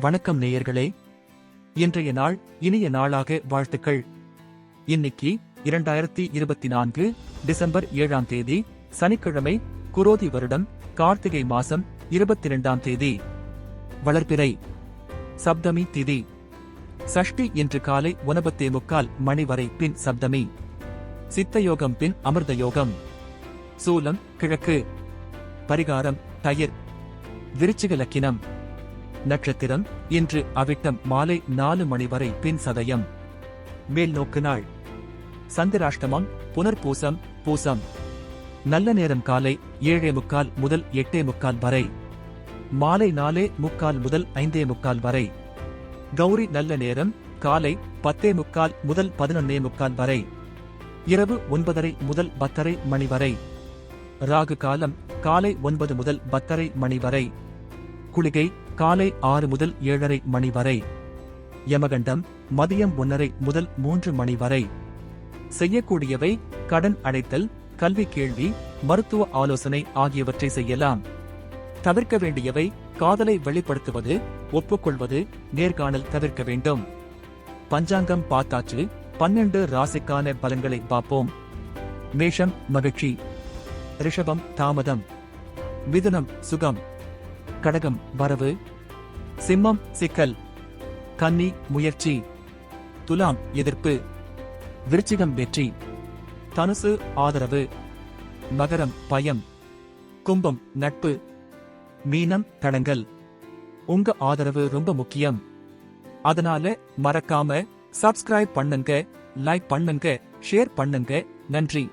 வணக்கம் நேயர்களே. இன்றைய நாள் இனிய நாளாக வாழ்த்துக்கள். இன்னைக்கு இரண்டாயிரத்தி இருபத்தி நான்கு டிசம்பர் ஏழாம் தேதி சனிக்கிழமை குரோதி வருடம் கார்த்திகை மாசம் இருபத்தி இரண்டாம் தேதி. வளர்பிறை சப்தமி திதி. சஷ்டி இன்று காலை ஒன்பத்தே முக்கால் மணி வரை பின் சப்தமி. சித்தயோகம் பின் அமிர்த யோகம் சூலம் கிழக்கு. பரிகாரம் தயிர். விருச்சிக லக்கினம். நட்சத்திரம் இன்று அவிட்டம் மாலை நாலு மணி வரை பின் சதயம். மேல் நோக்கு நாள் சந்திராஷ்டமம் புனர்பூசம் பூசம். நல்ல நேரம் காலை ஏழே முக்கால் முதல் எட்டே முக்கால் வரை. மாலை நாலே முக்கால் முதல் ஐந்தே முக்கால் வரை. கௌரி நல்ல நேரம் காலை பத்தே முக்கால் முதல் பதினொன்னே முக்கால் வரை. இரவு ஒன்பதரை முதல் பத்தரை மணி வரை. ராகு காலம் காலை ஒன்பது முதல் பத்தரை மணி வரை. குளிகை காலை ஆறு முதல் ஏழரை மணி வரை. யமகண்டம் மதியம் ஒன்னரை முதல் மூன்று மணி வரை. செய்யக்கூடியவை கடன் அடைத்தல் கல்வி கேள்வி மருத்துவ ஆலோசனை ஆகியவற்றை செய்யலாம். தவிர்க்க வேண்டியவை காதலை வெளிப்படுத்துவது ஒப்புக்கொள்வது நேர்காணல் தவிர்க்க வேண்டும். பஞ்சாங்கம் பார்த்தாச்சு பன்னெண்டு ராசிக்கான பலன்களை பார்ப்போம். மேஷம் மகிழ்ச்சி. ரிஷபம் தாமதம். மிதுனம் சுகம். கடகம் வரவு. சிம்மம் சிக்கல். கன்னி முயற்சி. துலாம் எதிர்ப்பு. விருச்சிகம் வெற்றி. தனுசு ஆதரவு. மகரம் பயம். கும்பம் நட்பு. மீனம் தடங்கள். உங்க ஆதரவு ரொம்ப முக்கியம். அதனால மறக்காம சப்ஸ்கிரைப் பண்ணுங்க லைக் பண்ணுங்க ஷேர் பண்ணுங்க. நன்றி.